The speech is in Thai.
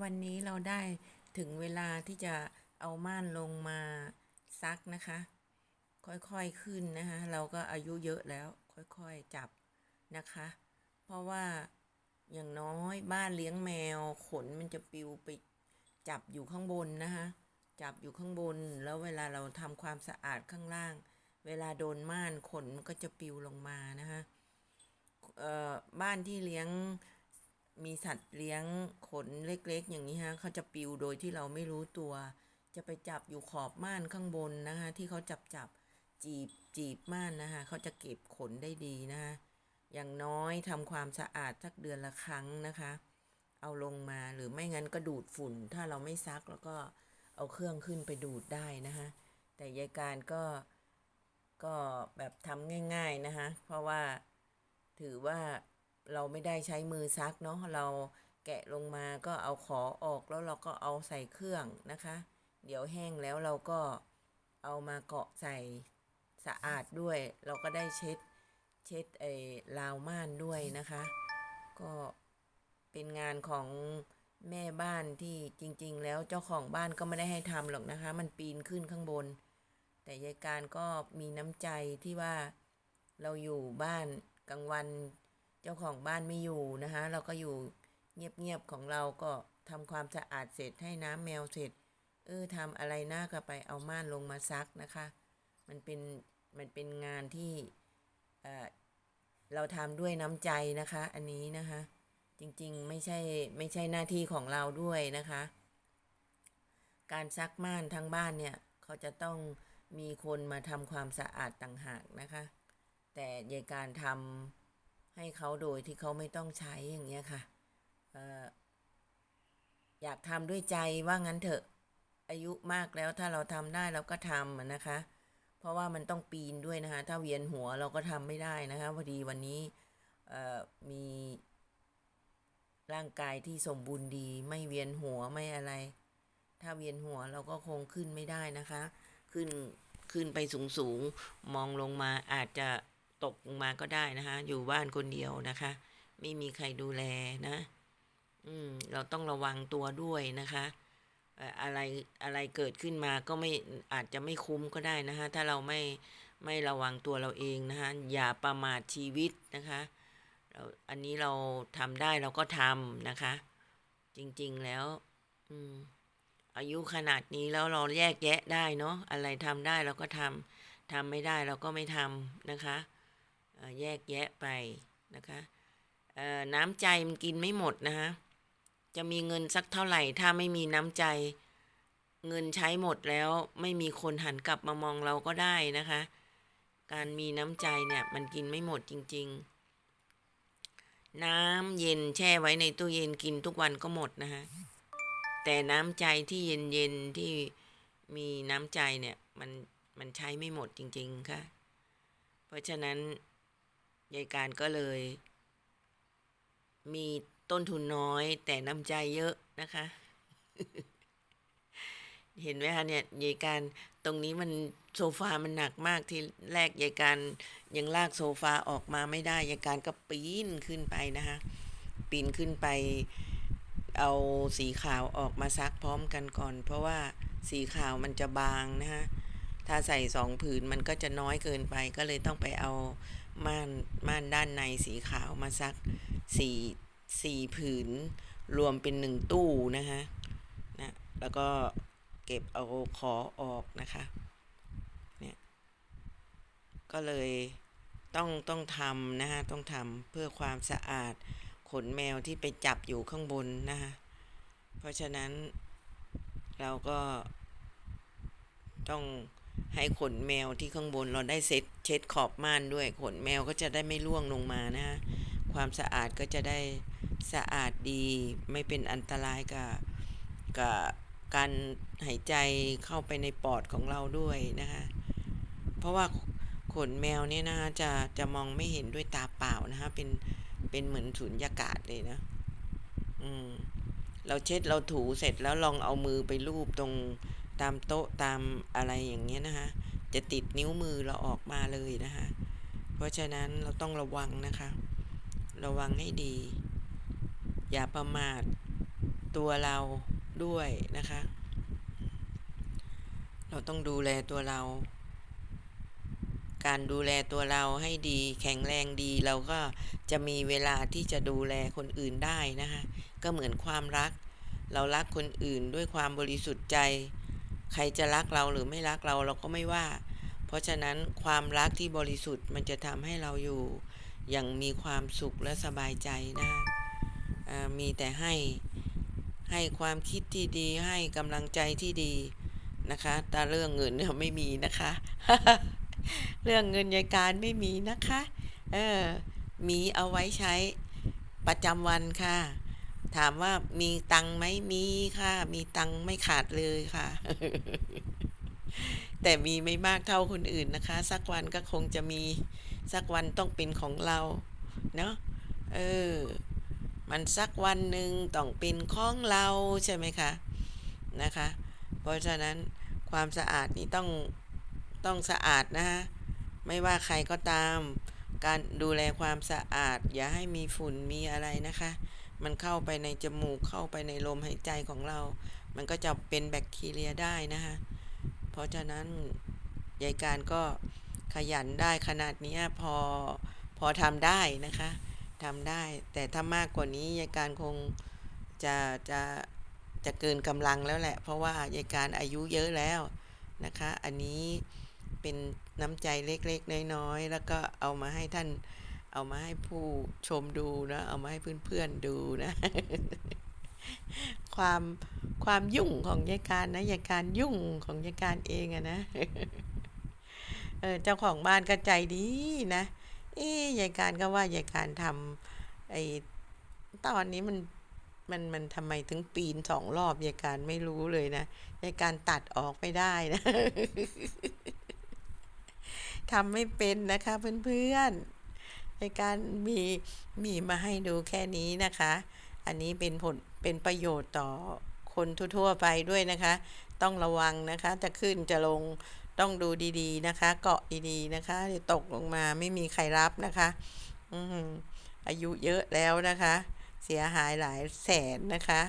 วันนี้เราได้ถึงเวลาที่จะเอาม่านลงมาซักนะคะ ค่อยๆขึ้นนะคะ เราก็อายุเยอะแล้วค่อยๆจับนะคะ เพราะว่าอย่างน้อยบ้านเลี้ยงแมวขนมันจะปิวไปจับอยู่ข้างบนนะคะจับอยู่ข้างบนแล้วเวลาเราทำความสะอาดข้างล่าง เวลาโดนม่านขนมันก็จะปิวลงมานะคะเออบ้านที่เลี้ยง มีสัตว์เลี้ยงขนเล็ก ๆ อย่างนี้ฮะเขาจะปิวโดยที่เราไม่รู้ตัว จะไปจับอยู่ขอบม่านข้างบนนะคะ ที่เขาจับจับจีบจีบม่านนะคะเขาจะเก็บขนได้ดีนะคะอย่างน้อยทำความสะอาดสักเดือนละครั้งนะคะ เอาลงมาหรือไม่งั้นก็ดูดฝุ่น ถ้าเราไม่ซักแล้วก็เอาเครื่องขึ้นไปดูดได้นะคะแต่ยายการก็ก็แบบทำง่าย ๆนะคะเพราะว่าถือว่า เราไม่ได้ใช้มือซักเนาะเราแกะลงมาก็เอาขอออกแล้วเราก็เอาใส่เครื่องนะคะ เดี๋ยวแห้งแล้วเราก็เอามาเกาะใส่สะอาดด้วย เราก็ได้เช็ดเช็ดไอ้ราวม่านด้วยนะคะ ก็เป็นงานของแม่บ้านที่จริง ๆ แล้วเจ้าของบ้านก็ไม่ได้ให้ทำหรอกนะคะ มันปีนขึ้นข้างบน แต่ยายการก็มีน้ำใจที่ว่าเราอยู่บ้านกลางวัน เจ้าของบ้านไม่อยู่นะคะ เราก็อยู่เงียบๆของเราก็ทำความสะอาดเสร็จให้น้ำแมวเสร็จ เออทำอะไรหน้าก็ไปเอาม่านลงมาซักนะคะ มันเป็นมันเป็นงานที่เออเราทำด้วยน้ำใจนะคะ อันนี้นะคะ จริงๆไม่ใช่ไม่ใช่หน้าที่ของเราด้วยนะคะ การซักม่านทั้งบ้านเนี่ยเขาจะต้องมีคนมาทำความสะอาดต่างหากนะคะ แต่ยายการทำ ให้เขาโดยที่เขาไม่ต้องใช้อย่างเงี้ยค่ะเอ่ออยากทำด้วยใจว่างั้นเถอะอายุมากแล้วถ้าเราทำได้เราก็ทำนะคะ เพราะว่ามันต้องปีนด้วยนะคะ ถ้าเวียนหัวเราก็ทำไม่ได้นะคะพอดีวันนี้เอ่อมีร่างกายที่สมบูรณ์ดีไม่เวียนหัวไม่อะไร ถ้าเวียนหัวเราก็คงขึ้นไม่ได้นะคะ ขึ้นขึ้นไปสูงสูงมองลงมาอาจจะ ตกลงมาก็ได้นะคะ อยู่บ้านคนเดียวนะคะ ไม่มีใครดูแลนะ อืม เราต้องระวังตัวด้วยนะคะอะไรอะไรเกิดขึ้นมาก็ไม่อาจจะไม่คุ้มก็ได้นะคะ ถ้าเราไม่ไม่ระวังตัวเราเองนะคะ อย่าประมาทชีวิตนะคะเราอันนี้เราทำได้เราก็ทำนะคะ จริงๆแล้ว อืม อายุขนาดนี้แล้วเราแยกแยะได้เนาะอะไรทำได้เราก็ทำทำไม่ได้เราก็ไม่ทำนะคะ แยกแยะไปนะคะน้ำใจมันกินไม่หมดนะคะจะมีเงินสักเท่าไหร่ ถ้าไม่มีน้ำใจ เงินใช้หมดแล้วไม่มีคนหันกลับมามองเราก็ได้นะคะ การมีน้ำใจเนี่ยมันกินไม่หมดจริง ๆ น้ำเย็นแช่ไว้ในตู้เย็นกินทุกวันก็หมดนะคะแต่น้ำใจที่เย็นๆที่มีน้ำใจเนี่ยมันมันใช้ไม่หมดจริง ๆ ค่ะ เพราะฉะนั้น ยายการก็เลย มีต้นทุนน้อยแต่น้ำใจเยอะนะคะ เห็นไหมคะเนี่ยยายการตรงนี้มันโซฟามันหนักมากที่แรกยายการยังลากโซฟาออกมาไม่ได้ยายการก็ปีนขึ้นไปนะคะปีนขึ้นไปเอาสีขาวออกมาซักพร้อมกันก่อน เพราะว่าสีขาวมันจะบางนะคะ ถ้าใส่สองผืนมันก็จะน้อยเกินไป ก็เลยต้องไปเอาม่านม่านด้านในสีขาวมาซักสี่สี่ผืน รวมเป็นหนึ่งตู้นะคะนะแล้วก็เก็บเอาขอออกนะคะเนี่ยก็เลยต้องต้องทำนะคะต้องทำเพื่อความสะอาดขนแมวที่ไปจับอยู่ข้างบนนะคะเพราะฉะนั้นเราก็ต้อง ให้ขนแมวที่ข้างบนเราได้เซ็ตเช็ดขอบม่านด้วย ขนแมวก็จะได้ไม่ร่วงลงมานะคะความสะอาดก็จะได้สะอาดดีไม่เป็นอันตรายกับกับการหายใจเข้าไปในปอดของเราด้วยนะคะเพราะว่าขนแมวเนี่ยนะคะจะจะมองไม่เห็นด้วยตาเปล่านะคะเป็นเป็นเหมือนสุญญากาศเลยนะอืมเราเช็ดเราถูเสร็จแล้วลองเอามือไปลูบตรง ตามโต๊ะตามอะไรอย่างเงี้ยนะคะ จะติดนิ้วมือเราออกมาเลยนะคะ เพราะฉะนั้นเราต้องระวังนะคะ ระวังให้ดี อย่าประมาทตัวเราด้วยนะคะ เราต้องดูแลตัวเรา การดูแลตัวเราให้ดี แข็งแรงดี เราก็จะมีเวลาที่จะดูแลคนอื่นได้นะคะ ก็เหมือนความรัก เรารักคนอื่นด้วยความบริสุทธิ์ใจ ใครจะรักเราหรือไม่รักเราเราก็ไม่ว่า เพราะฉะนั้นความรักที่บริสุทธิ์มันจะทำให้เราอยู่ อย่างมีความสุขและสบายใจนะมีแต่ให้ให้ความคิดที่ดีให้กำลังใจที่ดีนะคะแต่เรื่องเงินเนี่ยไม่มีนะคะ เรื่องเงินยายการไม่มีนะคะ เออมีเอาไว้ใช้ประจำวันค่ะ ถามว่ามีตังไหมมีค่ะ มีตังไม่ขาดเลยค่ะ แต่มีไม่มากเท่าคนอื่นนะคะ สักวันก็คงจะมีสักวันต้องเป็นของเรา เนาะเออ มันสักวันหนึ่งต้องเป็นของเราใช่ไหมคะนะคะ เพราะฉะนั้นความสะอาดนี่ต้องต้องสะอาดนะคะไม่ว่าใครก็ตาม การดูแลความสะอาด อย่าให้มีฝุ่นมีอะไรนะคะ มันเข้าไปในจมูกเข้าไปในลมหายใจของเรา มันก็จะเป็นแบคทีเรียได้นะคะเพราะฉะนั้นยายการก็ขยันได้ขนาดนี้พอพอทำได้นะคะทำได้ แต่ถ้ามากกว่านี้ยายการคงจะจะจะเกินกำลังแล้วแหละ เพราะว่ายายการอายุเยอะแล้วนะคะ อันนี้เป็นน้ำใจเล็กๆ น้อยๆ แล้วก็เอามาให้ท่าน เอามาให้ผู้ชมดูนะ เอามาให้เพื่อนๆดูนะ ความความยุ่งของยายการนะยายการยุ่งของยายการเองอะนะเออเจ้าของบ้านก็ใจดีนะเอ๊ยายการก็ว่ายายการทำไอ้ตอนนี้มันมันมันทำไมถึงปีนสองรอบยายการไม่รู้เลยนะยายการตัดออกไม่ได้นะทำไม่เป็นนะคะเพื่อนๆ ยายการมีมีมาให้ดูแค่นี้นะคะ อันนี้เป็นผลเป็นประโยชน์ต่อคนทั่วๆไปด้วยนะคะ ต้องระวังนะคะ จะขึ้นจะลงต้องดูดีๆนะคะ เกาะดีๆนะคะเดี๋ยวตกลงมาไม่มีใครรับนะคะอือายุเยอะแล้วนะคะ เสียหายหลายแสนนะคะ